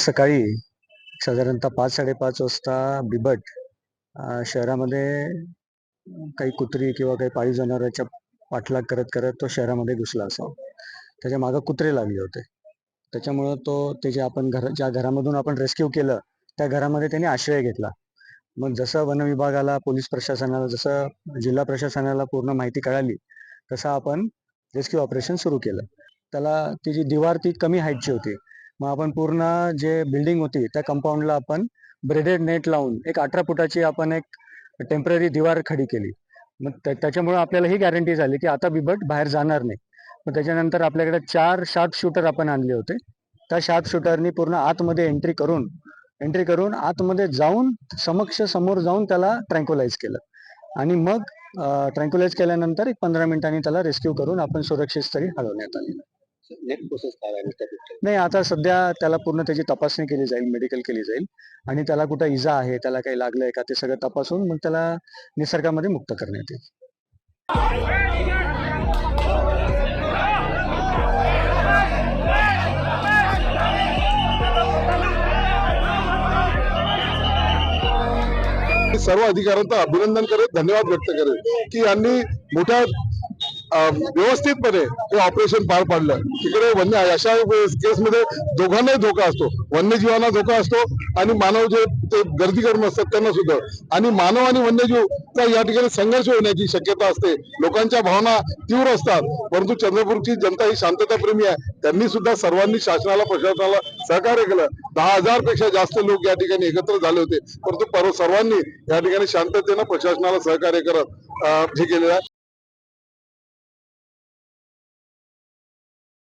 सकाळी साधारणतः पाच साडेपाच वाजता बिबट शहरामध्ये काही कुत्री किंवा काही पाळीव जनावरांच्या पाठलाग करत करत तो शहरामध्ये घुसला असावा. त्याच्या मागं कुत्रे लागले होते. त्याच्यामुळं तो ते जे आपण घर ज्या घरामधून आपण रेस्क्यू केलं त्या घरामध्ये त्यांनी आश्रय घेतला. मग जसं वन विभागाला पोलीस प्रशासनाला जसं जिल्हा प्रशासनाला पूर्ण माहिती कळाली तसं आपण रेस्क्यू ऑपरेशन सुरू केलं. त्याला ती जी दिवार ती कमी हाईटची होती. मग आपण पूर्ण जे बिल्डिंग होती त्या कंपाऊंडला आपण ब्रेडेड नेट लावून एक अठरा फुटाची आपण एक टेंपररी दिवार खडी केली. मग त्याच्यामुळे त्याच्यामुळं आपल्याला ही गॅरंटी झाली की आता बिबट बाहेर जाणार नाही. मग त्याच्यानंतर आपल्याकडे चार शार्प शूटर आपण आणले होते. त्या शार्प शूटरनी पूर्ण आतमध्ये एंट्री करून एंट्री करून आतमध्ये जाऊन समक्ष समोर जाऊन त्याला ट्रँक्युलाइज केलं. आणि मग ट्रँक्युलाइज केल्यानंतर एक पंधरा मिनिटांनी त्याला रेस्क्यू करून आपण सुरक्षित स्थळी हलवण्यात आलेलं नाही आता सध्या त्याला पूर्ण त्याची तपासणी केली जाईल मेडिकल केली जाईल. आणि त्याला कुठं इजा आहे त्याला काही लागलंय का ते सगळं तपासून मग त्याला निसर्गामध्ये मुक्त करण्यात येईल. सर्व अधिकाऱ्यांचं अभिनंदन करेन धन्यवाद व्यक्त करेन की यांनी मोठ्या व्यवस्थितपणे हे ऑपरेशन पार पाडलं. तिकडे वन्य अशा केसमध्ये दोघांनाही धोका असतो. वन्यजीवांना धोका असतो आणि मानव जे ते गर्दी करून असतात त्यांना सुद्धा. आणि मानव आणि वन्यजीवचा या ठिकाणी संघर्ष होण्याची शक्यता असते. लोकांच्या भावना तीव्र असतात. परंतु चंद्रपूरची जनता ही शांतताप्रेमी आहे. त्यांनी सुद्धा सर्वांनी शासनाला प्रशासनाला सहकार्य केलं. दहा हजारपेक्षा जास्त लोक या ठिकाणी एकत्र झाले होते. परंतु सर्वांनी या ठिकाणी शांततेनं प्रशासनाला सहकार्य करत अं, हे केलेलं आहे.